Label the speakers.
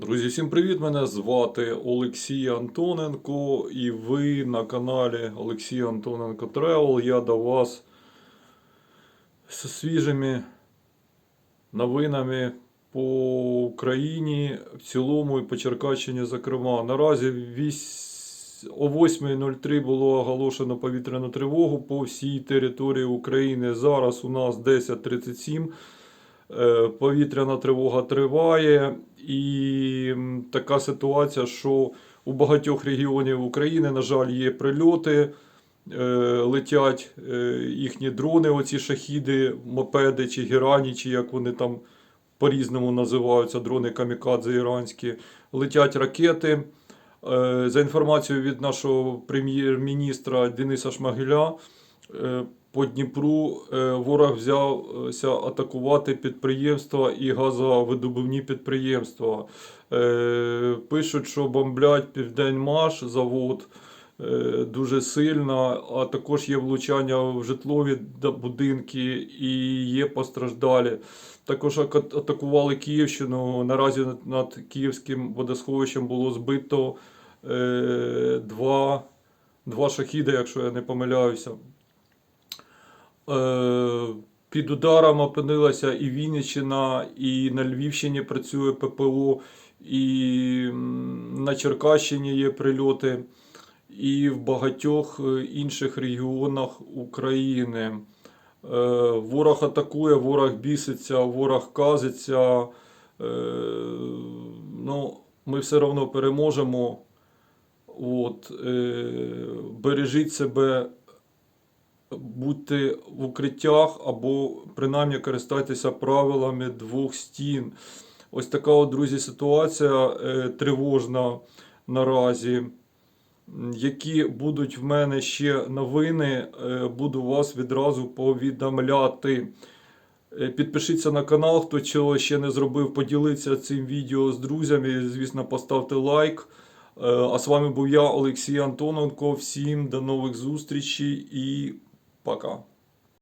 Speaker 1: Друзі, всім привіт! Мене звати Олексій Антоненко, і ви на каналі Олексій Антоненко Тревел. Я до вас з свіжими новинами по Україні в цілому і по Черкащині, зокрема. Наразі вісь- о 8.03 було оголошено повітряну тривогу по всій території України. Зараз у нас 10.37. Е, Повітряна тривога триває, і така ситуація, що у багатьох регіонів України, на жаль, є прильоти, е, летять е, їхні дрони, оці шахіди, мопеди чи герані, чи як вони там по-різному називаються, дрони камікадзе іранські, летять ракети. За інформацією від нашого прем'єр-міністра Дениса Шмагіля, по Дніпру е, ворог взявся атакувати підприємства і газовидобувні підприємства. Е, Пишуть, що бомблять Південмаш завод е, дуже сильно, а також є влучання в житлові будинки і є постраждалі. Також атакували Київщину. Наразі над- Київським водосховищем було збито два, два шахіди, якщо я не помиляюся. Е, Під ударом опинилася і Вінниччина, і на Львівщині працює ППО, і на Черкащині є прильоти, і в багатьох е, інших регіонах України. Е, Ворог атакує, ворог біситься, ворог казиться. Ну, ми все одно переможемо. От, бережіть себе будьте в укриттях або принаймні користайтеся правилами двох стін. Ось така, от, друзі, ситуація е, тривожна наразі. Які будуть в мене ще новини, е, буду вас відразу повідомляти. Е, Підпишіться на канал, хто цього ще не зробив, поділіться цим відео з друзями. Звісно, поставте лайк. А з вами був я, Олексій Антоненко. Всім до нових зустрічей і пока.